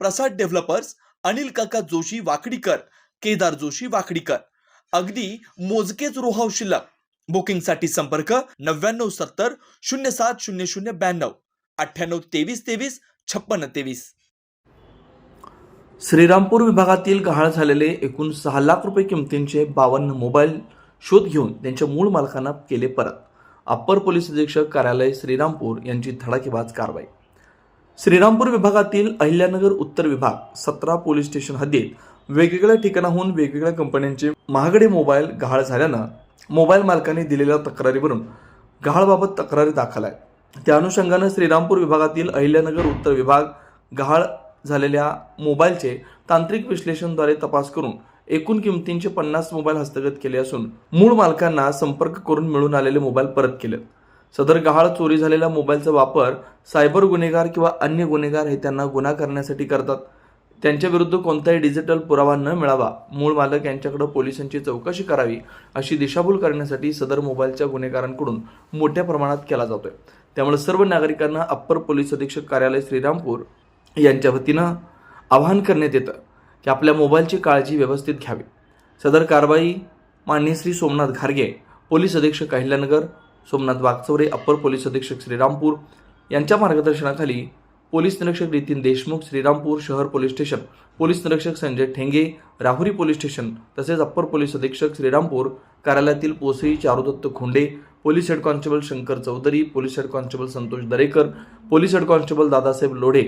प्रसाद developers Anil काका जोशी वाकडीकर केदार जोशी वाकडीकर. अगदी मोजकेच रोहाव शिल्लक. बुकिंगसाठी संपर्क नव्याण्णव सत्तर शून्य सात शून्य शून्य ब्याण्णव. अठ्ठ्याण्णव तेवीस तेवीस छप्पन्न तेवीस. श्रीरामपूर विभागातील गहाळ झालेले एकूण सहा लाख रुपये किमतींचे बावन्न मोबाईल शोध घेऊन त्यांच्या मूळ मालकांना केले परत. अप्पर पोलीस अधीक्षक कार्यालय श्रीरामपूर यांची धडाकेबाज कारवाई. श्रीरामपूर विभागातील अहिल्यानगर उत्तर विभाग सतरा पोलीस स्टेशन हद्दीत वेगवेगळ्या ठिकाणाहून वेगवेगळ्या कंपन्यांचे महागडे मोबाईल गहाळ झाल्यानं मोबाईल मालकांनी दिलेल्या तक्रारीवरून गहाळबाबत तक्रारी दाखल आहे. त्या अनुषंगानं श्रीरामपूर विभागातील अहिल्यानगर उत्तर विभाग गहाळ झालेल्या मोबाईलचे तांत्रिक विश्लेषणद्वारे तपास करून एकूण किमतींचे पन्नास मोबाईल हस्तगत केले असून मूळ मालकांना संपर्क करून मिळून आलेले मोबाईल परत केले. सदर गहाळ चोरी झालेल्या मोबाईलचा वापर सायबर गुन्हेगार किंवा अन्य गुन्हेगार हे त्यांना गुन्हा करण्यासाठी करतात. त्यांच्याविरुद्ध कोणताही डिजिटल पुरावा न मिळावा मूळ मालक यांच्याकडे पोलिसांची चौकशी करावी अशी दिशाभूल करण्यासाठी सदर मोबाईलच्या गुन्हेगारांकडून मोठ्या प्रमाणात केला जातोय. त्यामुळे सर्व नागरिकांना अप्पर पोलीस अधीक्षक कार्यालय श्रीरामपूर यांच्या वतीनं आवाहन करण्यात येतं की आपल्या मोबाईलची काळजी व्यवस्थित घ्यावी. सदर कारवाई माननीय श्री सोमनाथ घारगे पोलीस अधीक्षक अहिल्यानगर सोमनाथ वागचौरे अप्पर पोलीस अधीक्षक श्रीरामपूर यांच्या मार्गदर्शनाखाली पोलीस निरीक्षक नितीन देशमुख श्रीरामपूर शहर पोलीस स्टेशन पोलीस निरीक्षक संजय ठेंगे राहुरी पोलीस स्टेशन तसेच अप्पर पोलीस अधीक्षक श्रीरामपूर कार्यालयातील पोसई Charudatta Khonde police head constable Shankar Chaudhari police head constable Santosh Darekar police head constable Dadasaheb Lodhe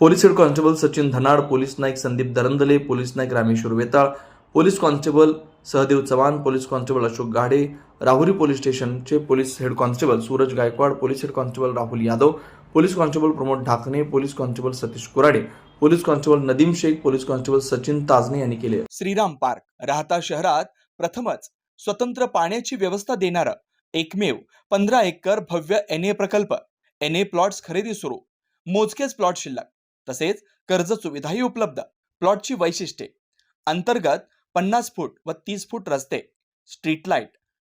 police head constable Sachin Dhanad police naik Sandeep Darandale police naik Rameshwar Vetal police constable Sahadev Chavan police constable Ashok Gade Rahuri police स्टेशनचे police head constable Suraj Gaikwad police head constable Rahul Yadav police constable Pramod Dhakane police constable Satish Kurade police constable Nadeem Shaikh police constable Sachin Tajane यांनी केले. Shriram park राहता शहरात प्रथमच स्वतंत्र पाण्याची व्यवस्था देणारं एकमेव पंधरा एकर भव्य एन ए प्रकल्प एन ए प्लॉट्स खरेदी सुरू मोजकेच प्लॉट शिल्लक तसेच कर्ज सुविधाही उपलब्ध प्लॉटची वैशिष्ट्ये अंतर्गत पन्नास फूट व तीस फूट रस्ते street light